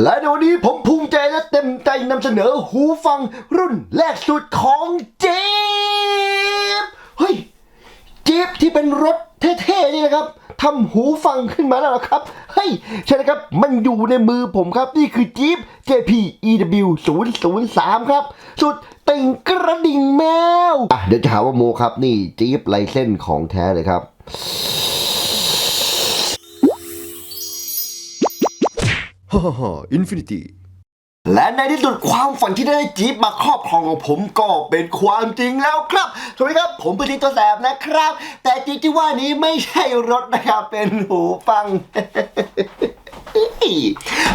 และในวันนี้ผมภูมิใจและเต็มใจนำเสนอหูฟังรุ่นแรกสุดของจี๊บเฮ้ยจี๊บที่เป็นรถเท่ๆนี่นะครับทำหูฟังขึ้นมาแล้วหรอครับ เฮ้ย ใช่นะครับ มันอยู่ในมือผมครับ นี่คือจี๊บ JP EW 003ครับ สุดติ่งกระดิ่งแมว อะ เดี๋ยวจะหาว่าโมครับ นี่จี๊บไลเส้นของแท้เลยครับ ฮ่าฮ่าอินฟินิตี้และในที่สุดความฝันที่ได้จี๊ปมาครอบครองของผมก็เป็นความจริงแล้วครับสวัสดีครับผมเป็นทีตัวแสบนะครับ แต่จี๊ปที่ว่านี้ไม่ใช่รถนะครับ เป็นหูฟัง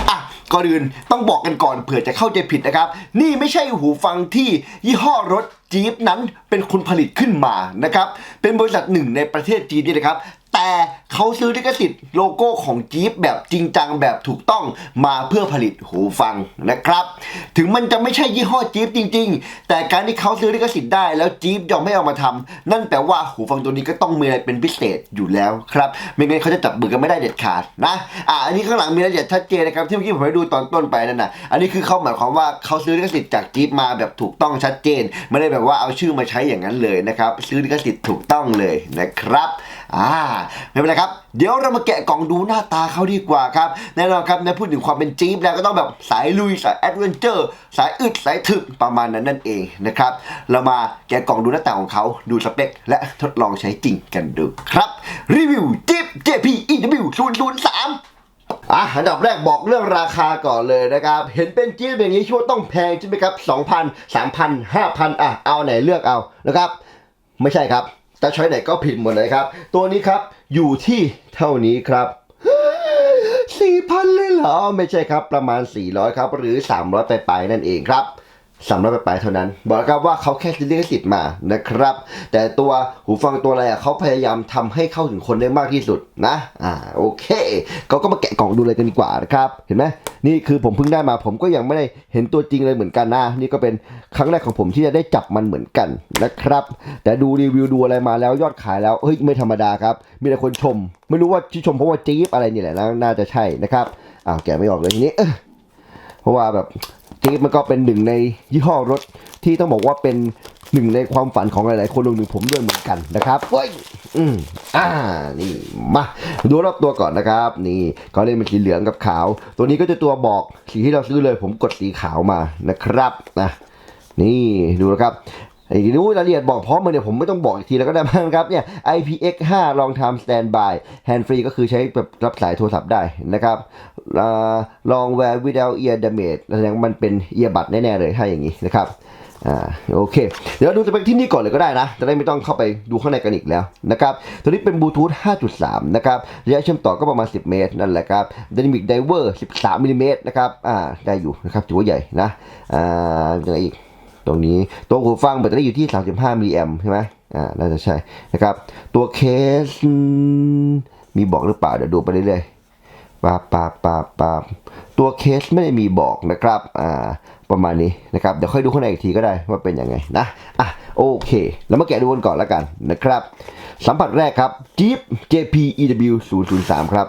อะก่อนอื่นต้องบอกกันก่อนเผื่อจะเข้าใจผิดนะครับ นี่ไม่ใช่หูฟังที่ยี่ห้อรถจี๊ปนั้นเป็นคนผลิตขึ้นมานะครับ เป็นบริษัทหนึ่งในประเทศจีนนี่นะครับ แต่เขาซื้อลิขสิทธิ์โลโก้ของจี๊ปแบบจริงจังแบบถูกต้องมาเพื่อผลิตหูฟังนะครับ ถึงมันจะไม่ใช่ยี่ห้อจี๊ปจริง ๆ แต่การที่เขาซื้อลิขสิทธิ์ได้แล้วจี๊ปยอมไม่เอามาทำนั่นแปลว่าหูฟังตัวนี้ก็ต้องมีอะไรเป็นพิเศษอยู่แล้วครับไม่งั้นเขาจะจับมือกันไม่ได้เด็ดขาดนะอ่าอันนี้ข้างหลังมีรายละเอียดชัดเจนนะครับที่เมื่อกี้ผมให้ดูตอนต้นไปนั่นนะอันนี้คือเขาหมายความว่าเขาซื้อลิขสิทธิ์จากจี๊ปมาแบบถูกต้องชัดเจน ไม่ได้แบบว่าเอาชื่อมาใช้อย่างนั้นเลยนะครับซื้อลิขสิทธิ์ถูกต้องเลยนะครับ อ่าไม่เป็นไรครับ เดี๋ยวเรามาแกะกล่องดูหน้าตาเขาดีกว่าครับแน่นอนครับในพูดถึงความเป็นจี๊ปแล้วก็ต้องแบบสายลุยสายแอดเวนเจอร์สายอึดสายถึกประมาณนั้นนั่นเองนะครับ เรามาแกะกล่องดูหน้าตาของเขาดูสเปค และทดลองใช้จริงกันดูครับรีวิวจี๊ป JP EW 003อะอันดับแรกบอกเรื่องราคาก่อนเลยนะครับ เห็นเป็นจี๊ปอย่างนี้ชั่วาต้องแพงใช่ไหมครับ2,000 3,000 5,000 อะ เอาไหนเลือกเอานะครับ ไม่ใช่ครับ ต่ใช้ไหนก็ผิดหมดเลยครับ ตัวนี้ครับอยู่ที่เท่านี้ครับ4,000เลยเหรอ ไม่ใช่ครับประมาณ 400 ครับ หรือ 300 ไปไปนั่นเองครับ สำหรับไปๆเท่านั้น บอกแล้วครับว่าเขาแค่ซื้อลิขสิทธิ์มานะครับ แต่ตัวหูฟังตัวอะไรอะเขาพยายามทำให้เข้าถึงคนได้มากที่สุดนะ อ่าโอเคเขาก็มาแกะกล่องดูเลยกันดีกว่านะครับ เห็นไหมนี่คือผมเพิ่งได้มาผมก็ยังไม่ได้เห็นตัวจริงเลยเหมือนกันนะ นี่ก็เป็นครั้งแรกของผมที่จะได้จับมันเหมือนกันนะครับ แต่ดูรีวิวดูอะไรมาแล้วยอดขายแล้วเฮ้ยไม่ธรรมดาครับ มีแต่คนชม ไม่รู้ว่าที่ชมเพราะว่าจี๊บอะไรนี่แหละนะน่าจะใช่นะครับอ้าวแกะไม่ออกเลยทีนี้ ราะว่าแบบจี๊ปมันก็เป็นหนึ่งในยี่ห้อรถที่ต้องบอกว่าเป็นหนึ่งในความฝันของหลายๆ คนรวมถึงผมด้วยเหมือนกันนะครับเฮ้ยอืมอ่า นี่ มา ดูรอบตัวก่อนนะครับ นี่เขาเล่นเป็นสีเหลืองกับขาว ตัวนี้ก็จะตัวบอกสีที่เราซื้อเลย ผมกดสีขาวมานะครับ นะ นี่ ดูนะครับ ไอ้รู้รายละเอียดบอกพร้อมมาเนี่ยผมไม่ต้องบอกอีกทีแล้วก็ได้มั้งครับเนี่ย IPX5 Long Time Standby Hand Free ก็คือใช้แบบรับสายโทรศัพท์ได้นะครับลอ่า Long Wear Without Ear Damage แสดงมันเป็นเอียบัดแน่ๆเลยถ้าอย่างนี้นะครับอ่าโอเค เดี๋ยวดูสเปคที่นี่ก่อนเลยก็ได้นะ จะได้ไม่ต้องเข้าไปดูข้างในกันอีกแล้วนะครับ ตัวนี้เป็นบลูทูธ 5.3 นะครับระยะเชื่อมต่อก็ประมาณ 10 เมตร นั่นแหละครับ Dynamic Diver 13มิลลิเมตรนะครับ อ่า ได้อยู่นะครับถือว่าใหญ่นะ อ่ายังไงอีก ตรงนี้ตัวหูฟังแบตเตอรี่อยู่ที่ 35มิลลิแอมใช่ไหมอ่าน่าจะใช่นะครับ ตัวเคสมีบอกหรือเปล่า เดี๋ยวดูไปเรื่อยๆปาปาปาปาตัวเคสไม่ได้มีบอกนะครับอ่าประมาณนี้นะครับ เดี๋ยวค่อยดูข้างในอีกทีก็ได้ว่าเป็นยังไงนะอะโอเค แล้วมาแกะดูกันก่อนแล้วกันนะครับ สัมผัสแรกครับ Jeep JP EW 003 ครับ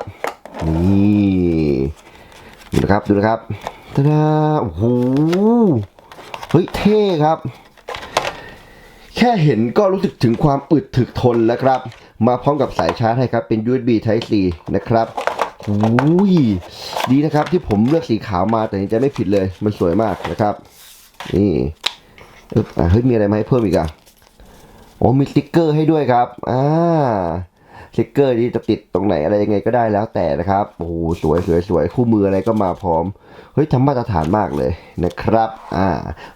นี่ดูนะครับดูนะครับตาดาโอ้โห เฮ้ยเท่ครับ แค่เห็นก็รู้สึกถึงความอึดถึกทนแล้วครับ มาพร้อมกับสายชาร์จให้ครับเป็น USB Type C นะครับอุ้ยดีนะครับที่ผมเลือกสีขาวมาแต่จะไม่ผิดเลย มันสวยมากนะครับ นี่อึ๊บอะเฮ้ยมีอะไรมาให้เพิ่มอีกอะโอ้มีสติ๊กเกอร์ให้ด้วยครับ อ่า สติกเกอร์ที่จะติดตรงไหนอะไรยังไงก็ได้แล้วแต่นะครับโอ้โหสวยสวยสวยคู่มืออะไรก็มาพร้อมเฮ้ยทำมาตรฐานมากเลยนะครับอ่า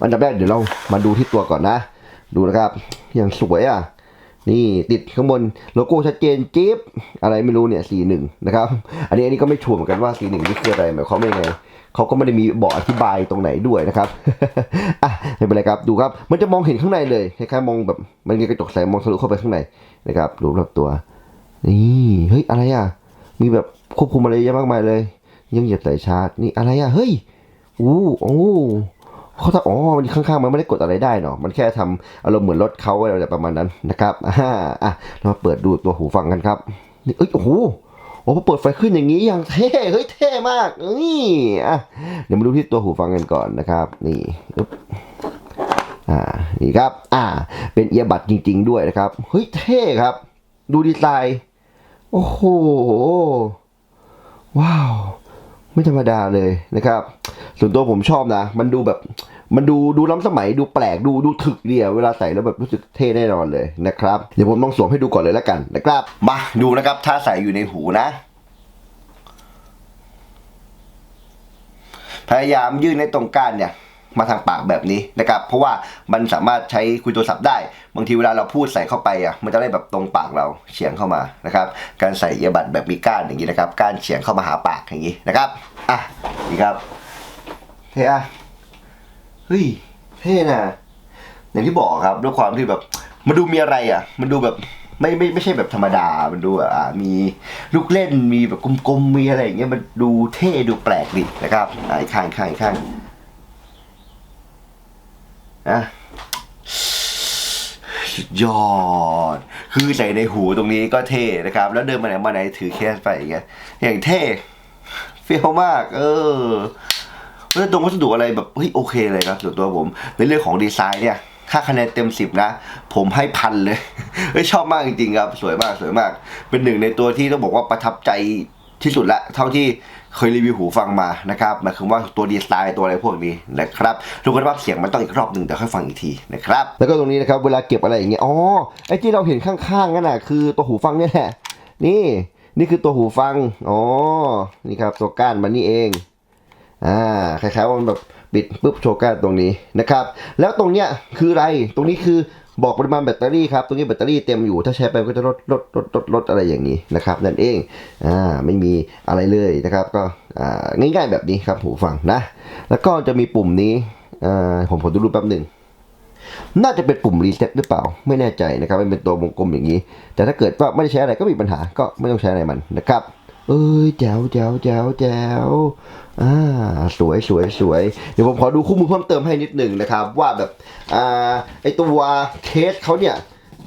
อันดับแรกเดี๋ยวเรามาดูที่ตัวก่อนนะ ดูนะครับอย่างสวยอะนี่ติดข้างบนโลโก้ชัดเจนจิ๊บอะไรไม่รู้เนี่ยสีหนึ่งนะครับ อันนี้อันนี้ก็ไม่ชัวร์เหมือนกันว่าสีหนึ่งนี่คืออะไรหมายความว่ายังไงเขาก็ไม่ได้มีบอกอธิบายตรงไหนด้วยนะครับอะไม่เป็นไรครับดูครับ มันจะมองเห็นข้างในเลยคล้ายๆมองแบบมันมีกระจกใสมองทะลุเข้าไปข้างในนะครับดูรอบตัว นี่เฮ้ยอะไรอะ มีแบบควบคุมอะไรเยอะมากมายเลย ยังเหยียบสายชาร์จนี่อะไรอะเฮ้ยอู้โอ้เขาทำอ๋อมันข้างๆ มันไม่ได้กดอะไรได้เนาะ มันแค่ทำอารมณ์เหมือนรถเขาอะไรประมาณนั้นนะครับอ่าอะเรามาเปิดดูตัวหูฟังกันครับนี่เอ้ยโอ้โหโอ้พอเปิดไฟขึ้นอย่างนี้อย่างเท่เฮ้ยเท่มากนี่อะเดี๋ยวมาดูที่ตัวหูฟังกันก่อนนะครับ นี่อึ๊บอ่านี่ครับ อ่า เป็นเอียบัดจริง ๆ ด้วยนะครับเฮ้ยเท่ครับ ดูดีไซน์ โอ้โห ว้าว ไม่ธรรมดาเลยนะครับ ส่วนตัวผมชอบนะ มันดูแบบ มันดูดูล้ำสมัยดูแปลกดูดูถึกเดียวเวลาใส่แล้วแบบรู้สึกเท่แน่นอนเลยนะครับ เดี๋ยวผมลองสวมให้ดูก่อนเลยแล้วกันนะครับ มาดูนะครับ ถ้าใส่อยู่ในหูนะพยายามยื่นในตรงก้านเนี่ย มาทางปากแบบนี้นะครับ เพราะว่ามันสามารถใช้คุยโทรศัพท์ได้ บางทีเวลาเราพูดใส่เข้าไปอะ มันจะได้แบบตรงปากเราเฉียงเข้ามานะครับ การใส่เอียบัดแบบมีก้านอย่างนี้นะครับ ก้านเฉียงเข้ามาหาปากอย่างนี้นะครับ อะนี่ครับ เท่อะเฮ้ย เท่นะอย่างที่บอกครับด้วยความที่แบบ มันดูมีอะไรอะ มันดูแบบไม่ไม่ไม่ใช่แบบธรรมดา มันดูอ่ามีลูกเล่น มีแบบกลมๆ มีอะไรอย่างเงี้ย มันดูเท่ ดูแปลกดีนะครับอ่าอีกข้างอีกข้างข้าง นะยอด คือใส่ในหูตรงนี้ก็เท่นะครับ แล้วเดินมาไหนมาไหนถือเคสไปอย่างเงี้ยอย่างเท่เฟี้ยวมาก เออแล้วัสดุวัสดุอะไรแบบเฮ้ยโอเคเลยครับส่วนตัวผม ในเรื่องของดีไซน์เนี่ยค่าคะแนนเต็มสิบนะ ผมให้พันเลยเฮ้ยชอบมากจริงๆครับ สวยมากสวยมาก เป็นหนึ่งในตัวที่ต้องบอกว่าประทับใจที่สุดละ เท่าที่ เคยรีวิวหูฟังมานะครับหมายถึงว่าตัวดีไซน์ตัวอะไรพวกนี้นะครับทุกคนว่าเสียงมันต้องอีกรอบหนึ่งเดี๋ยวค่อยฟังอีกทีนะครับแล้วก็ตรงนี้นะครับเวลาเก็บอะไรอย่างเงี้ยอ๋อไอ้ที่เราเห็นข้างๆนั่นน่ะคือตัวหูฟังเนี่ยแหละนี่นี่คือตัวหูฟังอ๋อนี่ครับตัวก้านมันนี่เองอ่าคล้ายๆว่ามันแบบปิดปุ๊บโชว์การ์ตรงนี้นะครับ แล้วตรงเนี้ยคืออะไรตรงนี้คือ บอกปริมาณแบตเตอรี่ครับตรงนี้แบตเตอรี่เต็มอยู่ถ้าใช้ไปก็จะลดลดลดลดลดอะไรอย่างนี้นะครับนั่นเองอ่าไม่มีอะไรเลยนะครับก็อ่าง่ายๆแบบนี้ครับหูฟังนะ แล้วก็จะมีปุ่มนี้อ่าผมผมดูรูปแป๊บหนึ่งน่าจะเป็นปุ่มรีเซ็ตหรือเปล่า ไม่แน่ใจนะครับมันเป็นตัววงกลมอย่างนี้ แต่ถ้าเกิดว่าไม่ได้ใช้อะไรก็มีปัญหาก็ไม่ต้องใช้อะไรมันนะครับ เอ้ยแจ๋วแจ๋วแจ๋วแจ๋วอ่าสวยสวยสวยเดี๋ยวผมขอดูคู่มือเพิ่มเติมให้นิดหนึ่งนะครับ ว่าแบบอ่าไอตัวเคสเขาเนี่ย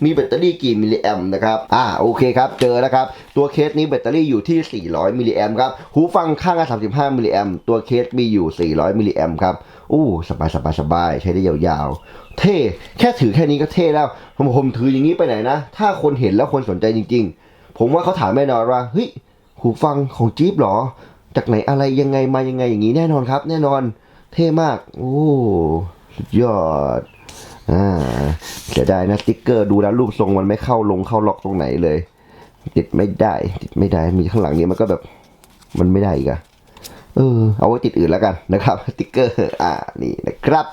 มีแบตเตอรี่กี่มิลลิแอมนะครับ อ่า โอเคครับ เจอแล้วครับ ตัวเคสนี้แบตเตอรี่อยู่ที่ 400 มิลลิแอมครับ หูฟังข้างละ35 มิลลิแอมตัวเคสมีอยู่ 400 มิลลิแอมครับ อู้สบายสบายสบายใช้ได้ยาวๆ เท่ แค่ถือแค่นี้ก็เท่แล้ว ผมผมถืออย่างนี้ไปไหนนะ ถ้าคนเห็นแล้วคนสนใจจริง ๆ ผมว่าเขาถามแน่นอนว่า เฮ้ย หูฟังของจี๊ปเหรอ จากไหนอะไรยังไงมายังไงอย่างนี้แน่นอนครับ แน่นอนเท่มาก โอ้สุดยอดอ่าเสียดายนะสติ๊กเกอร์ดูแล้วรูปทรงมันไม่เข้าลงเข้าล็อกตรงไหนเลย ติดไม่ได้ ติดไม่ได้มีข้างหลังนี้มันก็แบบ มันไม่ได้อีกอะเออ เอาไว้ติดอื่นแล้วกันนะครับสติ๊กเกอร์ อ่านี่นะครับ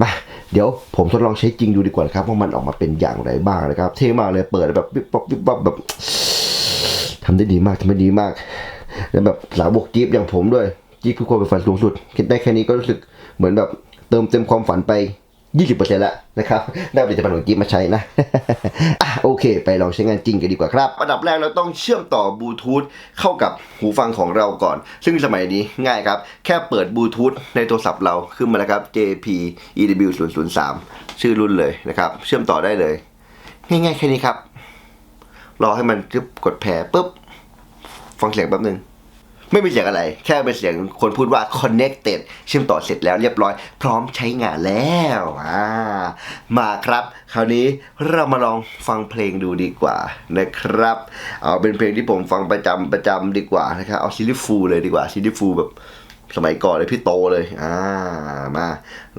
มาเดี๋ยวผมทดลองใช้จริงดูดีกว่านะครับว่ามันออกมาเป็นอย่างไรบ้างนะครับ เท่มากเลยเปิดแบบปิ๊บป๊บปิ๊บป๊บแบบ ทำได้ดีมากทำได้ดีมาก แล้วแบบสาวบกจี๊ปอย่างผมด้วยจี๊ปคือความฝันสูงสุดคิดได้แค่นี้ก็รู้สึกเหมือนแบบเติมเต็มความฝันไป20%แล้วนะครับ ได้ผลิตภัณฑ์ของจี๊ปมาใช้นะอะโอเค ไปลองใช้งานจริงกันดีกว่าครับ อันดับแรกเราต้องเชื่อมต่อบลูทูธเข้ากับหูฟังของเราก่อน ซึ่งสมัยนี้ง่ายครับ แค่เปิดบลูทูธในโทรศัพท์เราขึ้นมาแล้วครับ JP EW 0 0 3ชื่อรุ่นเลยนะครับ เชื่อมต่อได้เลย ง่ายๆแค่นี้ครับ รอให้มันจึ๊บกดแพรปุ๊บ ฟังเสียงแป๊บนึง ไม่มีเสียงอะไร แค่เป็นเสียงคนพูดว่า connected เชื่อมต่อเสร็จแล้วเรียบร้อย พร้อมใช้งานแล้วอ่ามาครับ คราวนี้เรามาลองฟังเพลงดูดีกว่านะครับ เอาเป็นเพลงที่ผมฟังประจำประจำดีกว่านะครับ เอาซิลิฟูเลยดีกว่าซิลิฟูแบบสมัยก่อนเลยพี่โตเลย อ่า มา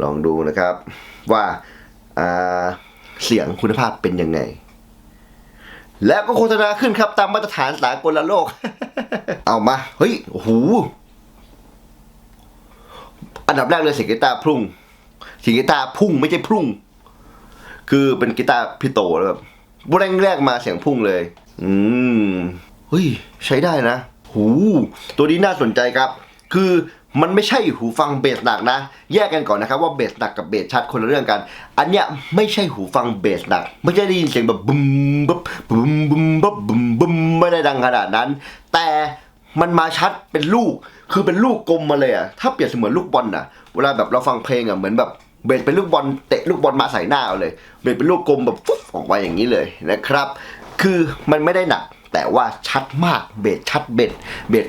ลองดูนะครับ ว่าอ่าเสียงคุณภาพเป็นยังไง แล้วก็โฆษณาขึ้นครับตามมาตรฐานสากลโลก เอามา เฮ้ยโอ้โหอันดับแรกเลยเสียงกีตาร์พุ่งเสียงกีตาร์พุ่งไม่ใช่พุ่ง คือเป็นกีตาร์พี่โตแล้วแบบบูแรงแรกมาเสียงพุ่งเลย อืมเฮ้ย ใช้ได้นะ หู ตัวนี้น่าสนใจครับ คือมันไม่ใช่หูฟังเบสหนักนะ แยกกันก่อนนะครับว่าเบสหนักกับเบสชัดคนละเรื่องกัน อันเนี้ยไม่ใช่หูฟังเบสหนัก ไม่ใช่ได้ยินเสียงแบบบึมบึบบึมบึมบึบบึมบึมไม่ได้ดังขนาดนั้น แต่มันมาชัดเป็นลูก คือเป็นลูกกลมมาเลยอะถ้าเปรียบเสมือนลูกบอลอะเวลาแบบเราฟังเพลงอะเหมือนแบบเบสเป็นลูกบอลเตะลูกบอลมาใส่หน้าเอาเลย เบสเป็นลูกกลมแบบฟุ๊บออกมาอย่างนี้เลยนะครับ คือมันไม่ได้หนัก แต่ว่าชัดมากเบสชัดเบสเบส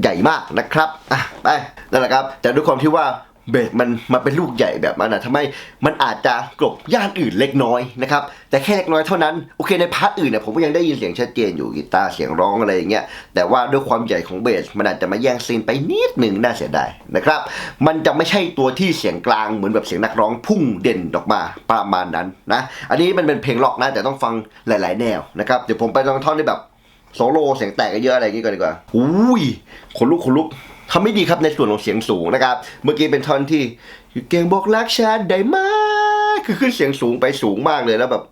ใหญ่มากนะครับอะไปนั่นแหละครับ แต่ด้วยความที่ว่าเบสมันมันเป็นลูกใหญ่แบบนั้นนะทำให้มันอาจจะกลบย่านอื่นเล็กน้อยนะครับ แต่แค่เล็กน้อยเท่านั้น โอเคในพาร์ทอื่นเนี่ยผมก็ยังได้ยินเสียงชัดเจนอยู่กีตาร์เสียงร้องอะไรอย่างเงี้ย แต่ว่าด้วยความใหญ่ของเบสมันอาจจะมาแย่งซีนไปนิดหนึ่งน่าเสียดายนะครับ มันจะไม่ใช่ตัวที่เสียงกลางเหมือนแบบเสียงนักร้องพุ่งเด่นออกมาประมาณนั้นนะ อันนี้มันเป็นเพลงล็อกนะแต่ต้องฟังหลาย ๆ แนวนะครับ เดี๋ยวผมไปลองท่อนที่แบบ โซโลเสียงแตกกันเยอะอะไรอย่างงี้ก่อนดีกว่าอุ้ยขนลุกขนลุกทำไม่ดีครับในส่วนของเสียงสูงนะครับ เมื่อกี้เป็นท่อนที่เก่งบอกรักฉันได้ไหมคือขึ้นเสียงสูงไปสูงมากเลยแล้วแบบ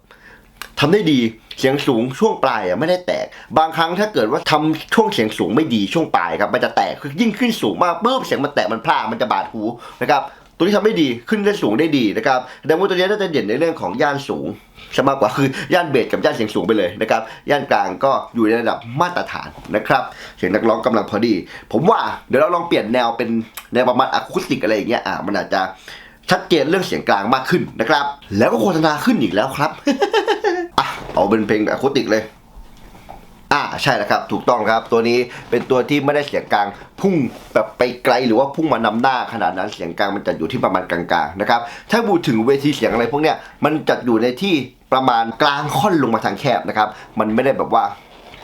ทำได้ดีเสียงสูงช่วงปลายอะไม่ได้แตก บางครั้งถ้าเกิดว่าทำช่วงเสียงสูงไม่ดีช่วงปลายครับมันจะแตกคือยิ่งขึ้นสูงมากปุ๊บเสียงมันแตกมันพลาดมันจะบาดหูนะครับตัวที่ทำได้ดีขึ้นได้สูงได้ดีนะครับแต่ว่าตัวนี้น่าจะเด่นในเรื่องของย่านสูง ใช่มากกว่าคือย่านเบสกับย่านเสียงสูงไปเลยนะครับย่านกลางก็อยู่ในระดับมาตรฐานนะครับเสียงนักร้องกำลังพอดี ผมว่าเดี๋ยวเราลองเปลี่ยนแนวเป็นแนวประมาณอะคูสติกอะไรอย่างเงี้ยอะมันอาจจะชัดเจนเรื่องเสียงกลางมากขึ้นนะครับ แล้วก็โฆษณาขึ้นอีกแล้วครับอะเอาเป็นเพลงแบบอะคูสติกเลยอ่าใช่แล้วครับ ถูกต้องครับ ตัวนี้เป็นตัวที่ไม่ได้เสียงกลางพุ่งแบบไปไกลหรือว่าพุ่งมานำหน้าขนาดนั้นเสียงกลางมันจะอยู่ที่ประมาณกลางๆนะครับถ้าพูดถึงเวทีเสียงอะไรพวกเนี้ยมันจะอยู่ในที่ ประมาณกลางค่อนลงมาทางแคบนะครับ มันไม่ได้แบบว่า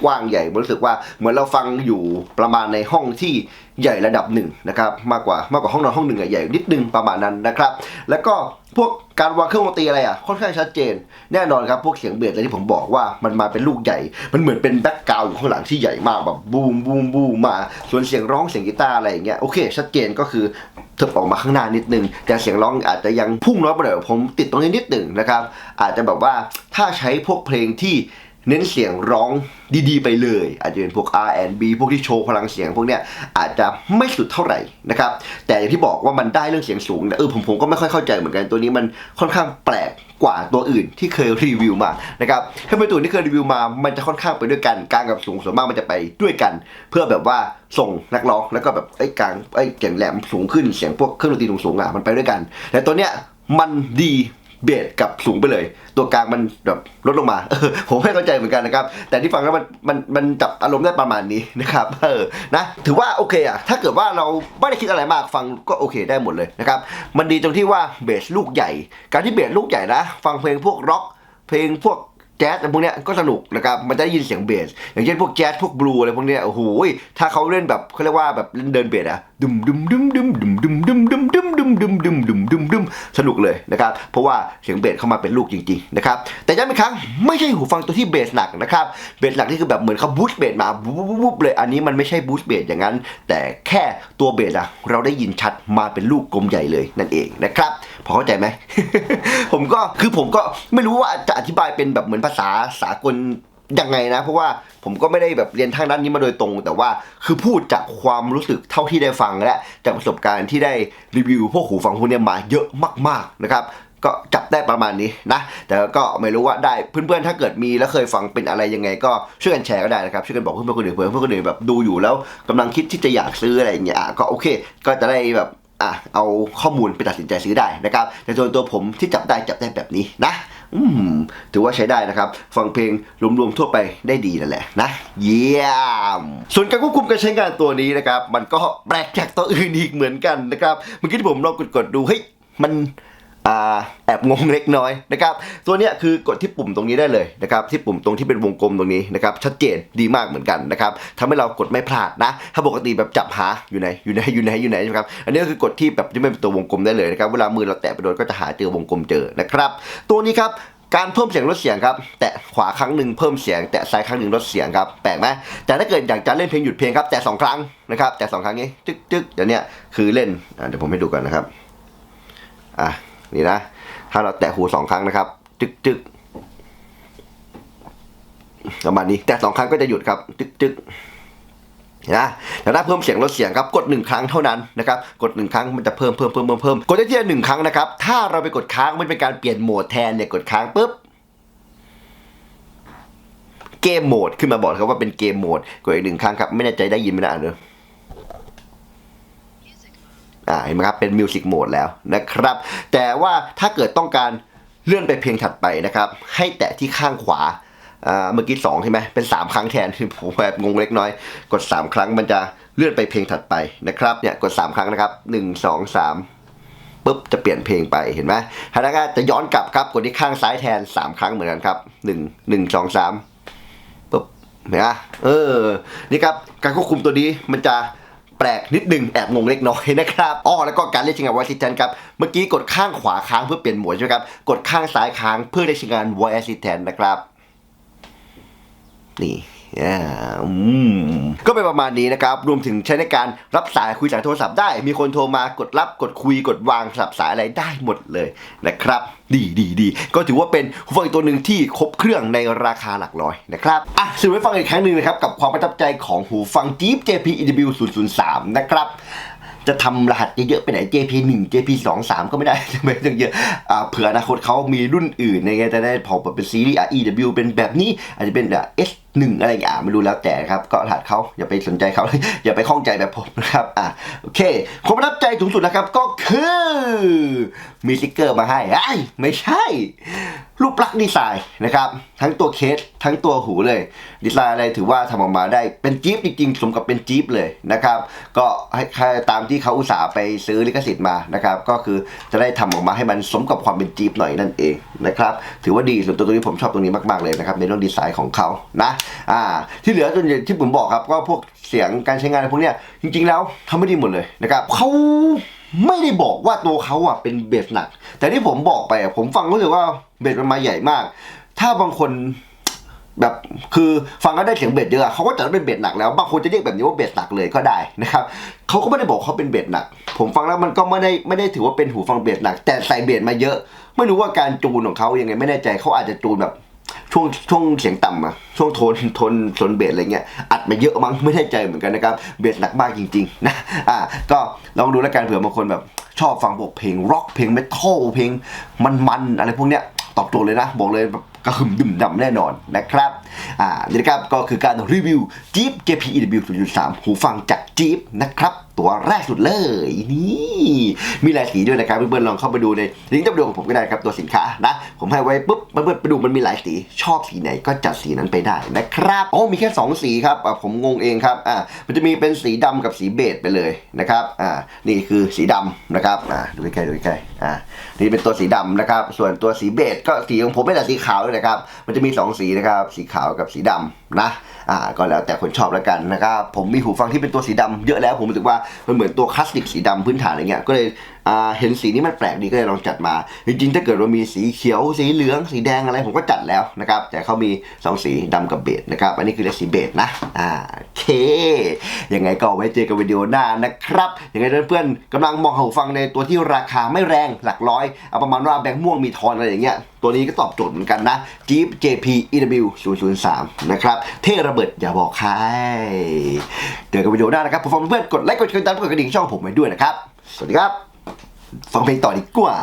กว้างใหญ่รู้สึกว่าเหมือนเราฟังอยู่ประมาณในห้องที่ใหญ่ระดับหนึ่งนะครับมากกว่ามากกว่าห้องนอนห้องหนึ่งใหญ่นิดนึงประมาณนั้นนะครับ แล้วก็พวกการวางเครื่องดนตรีอะไรอะค่อนข้างชัดเจน แน่นอนครับพวกเสียงเบสอะไรที่ผมบอกว่ามันมาเป็นลูกใหญ่ มันเหมือนเป็นแบ็กกราวด์อยู่ข้างหลังที่ใหญ่มากแบบบูมบูมบูมมา ส่วนเสียงร้องเสียงกีตาร์อะไรอย่างเงี้ยโอเค ชัดเจนก็คือเถิบออกมาข้างหน้านิดนึง แต่เสียงร้องอาจจะยังพุ่งน้อยไปหน่อยผมติดตรงนี้นิดหนึ่งนะครับอาจจะแบบว่าถ้าใช้พวกเพลงที่ เน้นเสียงร้องดีๆ ไปเลย อาจจะเป็นพวก R&B พวกที่โชว์พลังเสียงพวกเนี้ยอาจจะไม่สุดเท่าไหร่นะครับ แต่อย่างที่บอกว่ามันได้เรื่องเสียงสูงแต่เออผมผมก็ไม่ค่อยเข้าใจเหมือนกันตัวนี้มันค่อนข้างแปลกกว่าตัวอื่นที่เคยรีวิวมานะครับถ้าเป็นตัวที่เคยรีวิวมา มันจะค่อนข้างไปด้วยกันกลางกับสูงส่วนมากมันจะไปด้วยกัน เพื่อแบบว่าส่งนักร้องแล้วก็แบบไอ้กลางไอ้เสียงแหลมสูงขึ้นเสียงพวกเครื่องดนตรีสูงๆอะมันไปด้วยกัน แต่ตัวเนี้ยมันดี เบสกับสูงไปเลย ตัวกลางมันแบบลดลงมาผมไม่เข้าใจเหมือนกันนะครับ แต่ที่ฟังแล้วมันมันมันจับอารมณ์ได้ประมาณนี้นะครับเออนะถือว่าโอเคอะถ้าเกิดว่าเราไม่ได้คิดอะไรมากฟังก็โอเคได้หมดเลยนะครับมันดีตรงที่ว่าเบสลูกใหญ่ การที่เบสลูกใหญ่นะ ฟังเพลงพวกร็อก เพลงพวกแจ๊สอะไรพวกเนี้ยก็สนุกนะครับ มันจะได้ยินเสียงเบส อย่างเช่นพวกแจ๊สพวกบลูอะไรพวกเนี้ย โอ้โห ถ้าเขาเล่นแบบเขาเรียกว่าแบบเล่นเดินเบสอะดุมดุมดุมดุมดุมดุมดุมดุมดุมดุมดุมดุมดุมดุมดุมสนุกเลยนะครับ เพราะว่าเสียงเบสเข้ามาเป็นลูกจริงๆนะครับ แต่ย้ำอีกครั้งไม่ใช่หูฟังตัวที่เบสหนักนะครับ เบสหนักนี่คือแบบเหมือนเขาบูสต์เบสมาบูบบูบเลยอันนี้มันไม่ใช่บูสต์เบสอย่างนั้น แต่แค่ตัวเบสอะเราได้ยินชัดมาเป็นลูกกลมใหญ่เลยนั่นเองนะครับพอเข้าใจไหมผมก็คือผมก็ไม่รู้ว่าจะอธิบายเป็นแบบเหมือนภาษาสากล ยังไงนะ เพราะว่าผมก็ไม่ได้แบบเรียนทางด้านนี้มาโดยตรง แต่ว่าคือพูดจากความรู้สึกเท่าที่ได้ฟังและจากประสบการณ์ที่ได้รีวิวพวกหูฟังพวกนี้มาเยอะมากๆนะครับก็จับได้ประมาณนี้นะ แต่ก็ไม่รู้ว่าได้เพื่อนๆ ถ้าเกิดมีแล้วเคยฟังเป็นอะไรยังไง ก็ช่วยกันแชร์ก็ได้นะครับ ช่วยกันบอกเพื่อนๆคนอื่นเพื่อนเพื่อนคนอื่นแบบดูอยู่แล้วกำลังคิดที่จะอยากซื้ออะไรอย่างเงี้ยก็โอเค ก็จะได้แบบอะเอาข้อมูลไปตัดสินใจซื้อได้นะครับ แต่ส่วนตัวผมที่จับได้จับได้แบบนี้นะ อืมถือว่าใช้ได้นะครับ ฟังเพลงรวมๆทั่วไปได้ดีนั่นแหละนะเยี่ยม ส่วนการควบคุมการใช้งานตัวนี้นะครับ มันก็แปลกจากตัวอื่นอีกเหมือนกันนะครับเมื่อกี้ที่ผมลองกดๆดูเฮ้ยมัน แอบงงเล็กน้อยนะครับตัวเนี้ยคือกดที่ปุ่มตรงนี้ได้เลยนะครับที่ปุ่มตรงที่เป็นวงกลมตรงนี้นะครับชัดเจนดีมากเหมือนกันนะครับทำให้เรากดไม่พลาดนะ ถ้าปกติแบบจับหาอยู่ไหนอยู่ไหนอยู่ไหนอยู่ไหนใช่ไหมครับอันนี้ก็คือกดที่แบบที่ไม่เป็นตัววงกลมได้เลยนะครับเวลามือเราแตะไปโดนก็จะหาเจอวงกลมเจอนะครับตัวนี้ครับการเพิ่มเสียงลดเสียงครับแตะขวาครั้งหนึ่งเพิ่มเสียงแตะซ้ายครั้งหนึ่งลดเสียงครับแปลกไหมแต่ถ้าเกิดอยากจะเล่นเพลงหยุดเพลงครับแตะสองครั้งนะครับแตะสองครั้งนี้จึ๊กจึ๊กเดี๋ยวเนี้ยคือเล่นอะเดี๋ยวผมให้ดูก่อนนะครับอะ นี่นะ ถ้าเราแตะหูสองครั้งนะครับ จึ๊กจึ๊กประมาณนี้ แตะสองครั้งก็จะหยุดครับ จึ๊กจึ๊กนะแต่ถ้าเพิ่มเสียงลดเสียงครับกดหนึ่งครั้งเท่านั้นนะครับกดหนึ่งครั้งมันจะเพิ่มเพิ่มเพิ่มเพิ่มเพิ่มกดได้ทีละหนึ่งครั้งนะครับถ้าเราไปกดค้างมันเป็นการเปลี่ยนโหมดแทนเนี่ยกดค้างปุ๊บเกมโหมดขึ้นมาบอกครับว่าเป็นเกมโหมดกดอีกหนึ่งครั้งครับไม่แน่ใจได้ยินไหมนะอ่านเลย อ่าเห็นไหมครับเป็นมิวสิกโหมดแล้วนะครับ แต่ว่าถ้าเกิดต้องการเลื่อนไปเพลงถัดไปนะครับ ให้แตะที่ข้างขวาเมื่อกี้สองใช่ไหมเป็นสามครั้งแทนผมแบบงงเล็กน้อย กดสามครั้งมันจะเลื่อนไปเพลงถัดไปนะครับเนี่ยกดสามครั้งนะครับหนึ่งสองสามปุ๊บจะเปลี่ยนเพลงไปเห็นไหมฮานาก็จะย้อนกลับครับกดที่ข้างซ้ายแทน 3 ครั้งเหมือนกันครับ 1 1 2 3ปุ๊บเห็นไหมเออนี่ครับการควบคุมตัวนี้มันจะ แปลกนิดหนึ่งแอบงงเล็กน้อยนะครับอ๋อแล้วก็การเล่นชิงงานไวซิแทนครับเมื่อกี้กดข้างขวาค้างเพื่อเปลี่ยนโหมดใช่ไหมครับกดข้างซ้ายค้างเพื่อเล่นชิงงานไวซิแทนนะครับนี่ ก็เป็นประมาณนี้นะครับ รวมถึงใช้ในการรับสายคุยจากโทรศัพท์ได้ มีคนโทรมากดรับกดคุยกดวางสลับสายอะไรได้หมดเลยนะครับ ดีดีดีก็ถือว่าเป็นหูฟังอีกตัวหนึ่งที่ครบเครื่องในราคาหลักร้อยนะครับอะสรุปให้ฟังอีกครั้งหนึ่งนะครับ กับความประทับใจของหูฟัง Jeep JP EW 003นะครับจะทำรหัสเยอะๆไปไหน JP 1 JP 2 3 ก็ไม่ได้ไมต้องเยอะเผื่ออนาคตเขามีรุ่นอื่นในไงจะได้พอเป็นซีรีส์ REW เป็นแบบนี้อาจจะเป็นแบบ S 1อะไรอย่างไม่รู้แล้วแต่ครับ ก็รหัสเขาอย่าไปสนใจเขาอย่าไปข้องใจแบบผมนะครับอะโอเคความประทับใจสูงสุดนะครับก็คือมีสติกเกอร์มาให้ไอ้ไม่ใช่ รูปลักษณ์ดีไซน์นะครับ ทั้งตัวเคสทั้งตัวหูเลย ดีไซน์อะไรถือว่าทำออกมาได้เป็นจี๊ปจริงๆสมกับเป็นจี๊ปเลยนะครับ ก็ให้ตามที่เขาอุตส่าห์ไปซื้อลิขสิทธิ์มานะครับ ก็คือจะได้ทำออกมาให้มันสมกับความเป็นจี๊ปหน่อยนั่นเองนะครับ ถือว่าดีส่วนตัวตรงนี้ผมชอบตรงนี้มากๆเลยนะครับในเรื่องดีไซน์ของเขานะอ่า ที่เหลือส่วนใหญ่ที่ผมบอกครับ ก็พวกเสียงการใช้งานพวกเนี้ยจริง ๆ แล้วทำไม่ดีหมดเลยนะครับเขาไม่ได้บอกว่าตัวเขาอะเป็นเบสหนัก แต่ที่ผมบอกไปผมฟังรู้สึกว่าเบสมันมาใหญ่มาก ถ้าบางคนแบบคือฟังก็ได้เสียงเบสเยอะเขาก็จะเป็นเบสหนักแล้วบางคนจะเรียกแบบนี้ว่าเบสหนักเลยก็ได้นะครับเขาก็ไม่ได้บอกเขาเป็นเบสหนัก ผมฟังแล้วมันก็ไม่ได้ไม่ได้ถือว่าเป็นหูฟังเบสหนัก แต่ใส่เบสมาเยอะ ไม่รู้ว่าการจูนของเขายังไงไม่แน่ใจเขาอาจจะจูนแบบ ช่วงช่วงเสียงต่ำอะช่วงโทนโทนโทนเบสอะไรเงี้ยอัดมาเยอะมั้งไม่แน่ใจเหมือนกันนะครับเบสหนักมากจริงๆนะอ่าก็ลองดูแล้วกันเผื่อบางคนแบบชอบฟังพวกเพลงร็อกเพลงเมทัลเพลงมันๆอะไรพวกเนี้ยตอบโจทย์เลยนะ บอกเลยกระหึ่มดื่มดำแน่นอนนะครับ อ่า นี่นะครับก็คือการรีวิว Jeep JPEW 0.3 หูฟังจาก Jeep นะครับ ตัวแรกสุดเลยนี่มีหลายสีด้วยนะครับเพื่อนๆลองเข้าไปดูในลิงก์ใต้วิดีโอของผมก็ได้ครับตัวสินค้านะผมให้ไว้ปุ๊บเพื่อนๆไปดูมันมีหลายสีชอบสีไหนก็จัดสีนั้นไปได้นะครับโอ้มีแค่ 2 สีครับอ่าผมงงเองครับอ่ามันจะมีเป็นสีดำกับสีเบจไปเลยนะครับอ่านี่คือสีดำนะครับอ่าดูใกล้ๆดูใกล้ๆอ่านี่เป็นตัวสีดำนะครับ ส่วนตัวสีเบจก็สีของผมไม่แต่สีขาวด้วยนะครับ มันจะมี 2 สีนะครับสีขาวกับสีดำ นะอ่าก็แล้วแต่คนชอบแล้วกันนะครับผมมีหูฟังที่เป็นตัวสีดำเยอะแล้วผมรู้สึกว่ามันเหมือนตัวคลาสสิกสีดำพื้นฐานอะไรเงี้ยก็เลยอ่าเห็นสีนี้มันแปลกดีก็เลยลองจัดมา จริงๆ ถ้าเกิดว่ามีสีเขียวสีเหลืองสีแดงอะไรผมก็จัดแล้วนะครับ แต่เขามี 2 สีดำกับเบจนะครับ อันนี้คือเรียกสีเบจนะอ่าโอเคยังไงก็ไว้เจอกันวิดีโอหน้านะครับยังไงเพื่อนๆกำลังมองหูฟังในตัวที่ราคาไม่แรงหลักร้อยเอาประมาณว่าแบงค์ม่วงมีทอนอะไรอย่างเงี้ย ตัวนี้ก็ตอบโจทย์เหมือนกันนะ Jeep JP EW 003 นะครับ เท่ระเบิดอย่าบอกใครเจอกันวิดีโอหน้านะครับผมฟังเพื่อนกดไลค์กดแชร์กดติดตามกดกระดิ่งช่องผมไว้ด้วยนะครับ สวัสดีครับ ฟังเพลงต่อดีกว่า